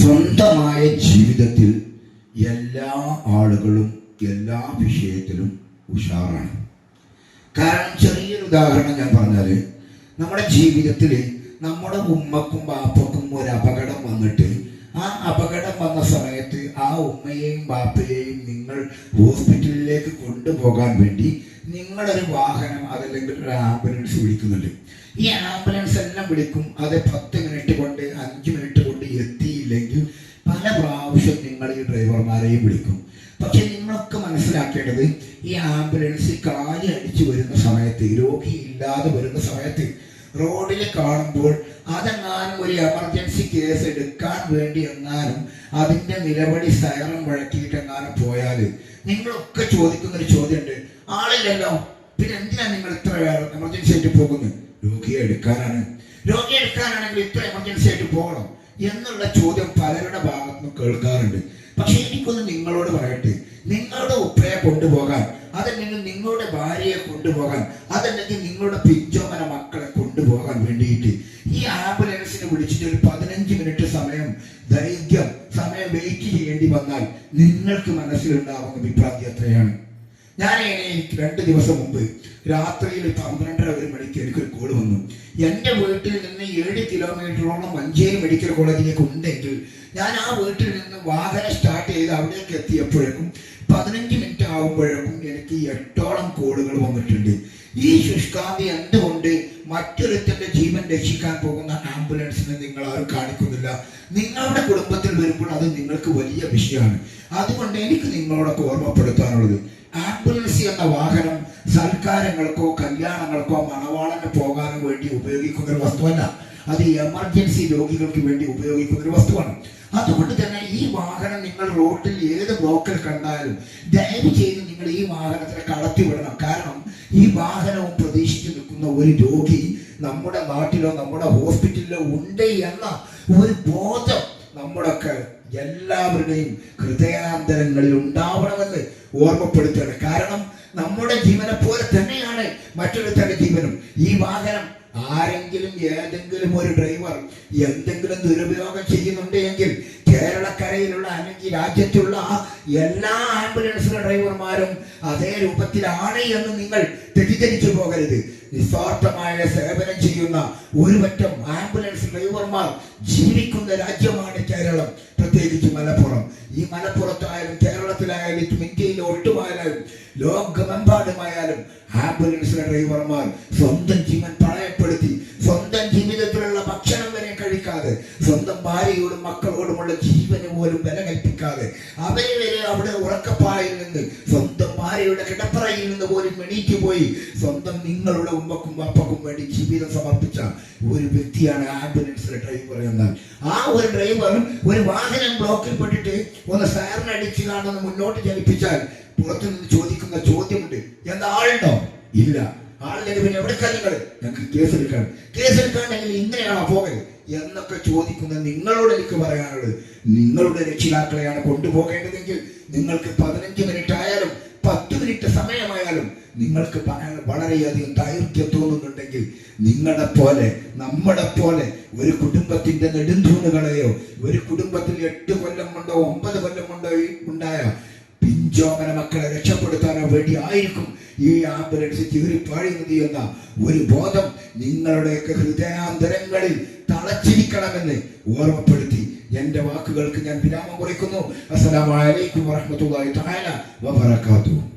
സ്വന്തമായ ജീവിതത്തിൽ എല്ലാ ആളുകളും എല്ലാ വിഷയത്തിലും ഉഷാറാണ്. കാരണം ചെറിയൊരു ഉദാഹരണം ഞാൻ പറഞ്ഞാൽ നമ്മുടെ ജീവിതത്തിൽ നമ്മുടെ ഉമ്മക്കും ബാപ്പക്കും ഒരു അപകടം വന്നിട്ട് ആ അപകടം വന്ന സമയത്ത് ആ ഉമ്മയെയും ബാപ്പയെയും നിങ്ങൾ ഹോസ്പിറ്റലിലേക്ക് കൊണ്ടുപോകാൻ വേണ്ടി നിങ്ങളൊരു വാഹനം അതല്ലെങ്കിൽ ഒരു ആംബുലൻസ് വിളിക്കുന്നുണ്ട്. ഈ ആംബുലൻസ് എല്ലാം വിളിക്കും. അത് പത്ത് മിനിറ്റ് കൊണ്ട് അഞ്ച് മിനിറ്റ് പല പ്രാവശ്യം നിങ്ങൾ ഈ ഡ്രൈവർമാരെയും വിളിക്കും. പക്ഷെ നിങ്ങളൊക്കെ മനസ്സിലാക്കേണ്ടത് ഈ ആംബുലൻസ് കാലി അടിച്ചു വരുന്ന സമയത്ത് രോഗി ഇല്ലാതെ വരുന്ന സമയത്ത് റോഡിൽ കാണുമ്പോൾ അതെങ്ങാനും ഒരു എമർജൻസി കേസ് എടുക്കാൻ വേണ്ടി എങ്ങാനും അതിന്റെ നിലവടി സൈറം വഴക്കിയിട്ട് എങ്ങാനും പോയാൽ നിങ്ങളൊക്കെ ചോദിക്കുന്ന ഒരു ചോദ്യമുണ്ട് ആളില്ലല്ലോ. പിന്നെ എന്തിനാ നിങ്ങൾ ഇത്ര എമർജൻസി ആയിട്ട് പോകുന്നത്? രോഗിയെ എടുക്കാനാണ്. രോഗിയെ എടുക്കാനാണെങ്കിൽ ഇത്ര എമർജൻസി ആയിട്ട് പോകണം. എന്നുള്ള ചോദ്യം പലരുടെ ഭാഗത്തു നിന്നും കേൾക്കാറുണ്ട്. പക്ഷെ എനിക്കൊന്ന് നിങ്ങളോട് പറയട്ടെ. നിങ്ങളുടെ ഉപ്പയെ കൊണ്ടുപോകാൻ അതല്ലെങ്കിൽ നിങ്ങളുടെ ഭാര്യയെ കൊണ്ടുപോകാൻ അതല്ലെങ്കിൽ നിങ്ങളുടെ പിഞ്ചോമന മക്കളെ കൊണ്ടുപോകാൻ വേണ്ടിയിട്ട് ഈ ആംബുലൻസിനെ വിളിച്ചിട്ട് ഒരു പതിനഞ്ച് മിനിറ്റ് സമയം ദൈർഘ്യം സമയം വെയിറ്റ് ചെയ്യേണ്ടി വന്നാൽ നിങ്ങൾക്ക് മനസ്സിലുണ്ടാവുന്ന വിഭ്രാന്തി എത്രയാണ്? ഞാൻ എനിക്ക് രണ്ട് ദിവസം മുമ്പ് രാത്രിയിൽ പന്ത്രണ്ടര ഒരു മണിക്ക് എനിക്കൊരു എന്റെ വീട്ടിൽ നിന്ന് ഏഴ് കിലോമീറ്ററോളം മഞ്ചേരി മെഡിക്കൽ കോളേജിലേക്ക് ഉണ്ടെങ്കിൽ ഞാൻ ആ വീട്ടിൽ നിന്ന് വാഹനം സ്റ്റാർട്ട് ചെയ്ത് അവിടേക്ക് എത്തിയപ്പോഴേക്കും പതിനഞ്ച് മിനിറ്റ് ആകുമ്പോഴേക്കും എനിക്ക് എട്ടോളം കോളുകൾ വന്നിട്ടുണ്ട്. ഈ ശുഷ്കാന്തി എന്തുകൊണ്ട് മറ്റൊരുത്തന്റെ ജീവൻ രക്ഷിക്കാൻ പോകുന്ന ആംബുലൻസിനെ നിങ്ങൾ ആരും കാണിക്കുന്നില്ല? നിങ്ങളുടെ കുടുംബത്തിൽ വരുമ്പോൾ അത് നിങ്ങൾക്ക് വലിയ വിഷയമാണ്. അതുകൊണ്ട് എനിക്ക് നിങ്ങളോടൊക്കെ ഓർമ്മപ്പെടുത്താനുള്ളത്. ആംബുലൻസ് എന്ന വാഹനം സൽക്കാരങ്ങൾക്കോ കല്യാണങ്ങൾക്കോ മണവാളന് പോകാനും വേണ്ടി ഉപയോഗിക്കുന്ന ഒരു വസ്തുവല്ല. അത് എമർജൻസി രോഗികൾക്ക് വേണ്ടി ഉപയോഗിക്കുന്ന ഒരു വസ്തുവാണ്. അതുകൊണ്ട് തന്നെ ഈ വാഹനം നിങ്ങൾ റോഡിൽ ഏത് ബ്ലോക്കിൽ കണ്ടാലും ദയവ് ചെയ്ത് നിങ്ങൾ ഈ വാഹനത്തിനെ കടത്തിവിടണം. കാരണം ഈ വാഹനവും പ്രതീക്ഷിച്ച് നിൽക്കുന്ന ഒരു രോഗി നമ്മുടെ നാട്ടിലോ നമ്മുടെ ഹോസ്പിറ്റലിലോ ഉണ്ട് എന്ന ഒരു ബോധം നമ്മുടെയൊക്കെ എല്ലാവരുടെയും ഹൃദയാന്തരങ്ങളിൽ ഉണ്ടാവണമെന്ന് ഓർമ്മപ്പെടുത്തുകയാണ്. കാരണം നമ്മുടെ ജീവനെ പോലെ തന്നെയാണ് മറ്റൊരുത്തരുടെ ജീവനും. ഈ വാഹനം ആരെങ്കിലും ഏതെങ്കിലും ഒരു ഡ്രൈവർ എന്തെങ്കിലും ദുരുപയോഗം ചെയ്യുന്നുണ്ട് എങ്കിൽ കേരളക്കരയിലുള്ള അല്ലെങ്കിൽ രാജ്യത്തുള്ള എല്ലാ ആംബുലൻസിലെ ഡ്രൈവർമാരും അതേ രൂപത്തിലാണ് എന്ന് നിങ്ങൾ തെറ്റിദ്ധരിച്ചു പോകരുത്. നിസ്വാർത്ഥമായ സേവനം ചെയ്യുന്ന ഒരു പറ്റം ആംബുലൻസ് ഡ്രൈവർമാർ ജീവിക്കുന്ന രാജ്യമാണ് കേരളം. പ്രത്യേകിച്ച് മലപ്പുറം. ഈ മലപ്പുറത്തായാലും കേരളത്തിലായാലും ഇന്ത്യയിൽ ഒട്ടുമായാലും ലോകമെമ്പാടുമായാലും ആംബുലൻസിലെ ഡ്രൈവർമാർ സ്വന്തം ജീവൻ പണയപ്പെടുത്തി സ്വന്തം ജീവിതത്തിലുള്ള ഭക്ഷണം വരെ കഴിക്കാതെ സ്വന്തം ഭാര്യയോടും മക്കളോടുമുള്ള ജീവന് പോലും വില കൽപ്പിക്കാതെ അവരെ വരെ അവിടെ ഉറക്കപ്പായിൽ നിന്ന് സ്വന്തം ഭാര്യയുടെ കിടപ്പറയിൽ നിന്ന് പോലും എണീറ്റ് പോയി സ്വന്തം നിങ്ങളുടെ ഉമ്മക്കും അപ്പക്കും വേണ്ടി ജീവിതം സമർപ്പിച്ച ഒരു വ്യക്തിയാണ് ആംബുലൻസിലെ ഡ്രൈവർ എന്നാൽ. ആ ഒരു ഡ്രൈവർ ഒരു വാഹനം ബ്ലോക്കിൽ പെട്ടിട്ട് ഒന്ന് സാറിനടിച്ചു കാണുന്ന മുന്നോട്ട് ചലിപ്പിച്ചാൽ പുറത്തു നിന്ന് ചോദിക്കുന്ന ചോദ്യമുണ്ട്. എന്താ ആളുണ്ടോ? ഇല്ല. ആളില്ലെങ്കിൽ പിന്നെ എവിടെക്കാ നിങ്ങൾ ഞങ്ങൾക്ക് കേസെടുക്കണം കേസെടുക്കാണെങ്കിൽ ഇങ്ങനെയാണോ പോകരുത് എന്നൊക്കെ ചോദിക്കുന്ന നിങ്ങളോട് എനിക്ക് പറയാനുള്ളത്. നിങ്ങളുടെ രക്ഷിതാക്കളെയാണ് കൊണ്ടുപോകേണ്ടതെങ്കിൽ നിങ്ങൾക്ക് പതിനഞ്ച് മിനിറ്റ് ആയാലും പത്ത് മിനിറ്റ് സമയമായാലും നിങ്ങൾക്ക് വളരെയധികം ദൈർഘ്യം തോന്നുന്നുണ്ടെങ്കിൽ നിങ്ങളെ പോലെ നമ്മുടെ പോലെ ഒരു കുടുംബത്തിന്റെ നെടുന്തൂണുകളെയോ ഒരു കുടുംബത്തിൽ എട്ട് കൊല്ലം കൊണ്ടോ ഒമ്പത് കൊല്ലം കൊണ്ടോ ഉണ്ടായ പിഞ്ചോമന മക്കളെ രക്ഷപ്പെടുത്താനോ വേണ്ടി ആയിരിക്കും ഈ ആംബുലൻസ് ചീറിപ്പാഴുന്നത് എന്ന ഒരു ബോധം നിങ്ങളുടെയൊക്കെ ഹൃദയാന്തരങ്ങളിൽ തളച്ചിരിക്കണമെന്ന് ഓർമ്മപ്പെടുത്തി. എന്റെ വാക്കുകൾക്ക് ഞാൻ വിരാമം കുറിക്കുന്നു. അസ്സലാമു അലൈക്കും വറഹ്മത്തുള്ളാഹി തആല വബറകാതുഹു.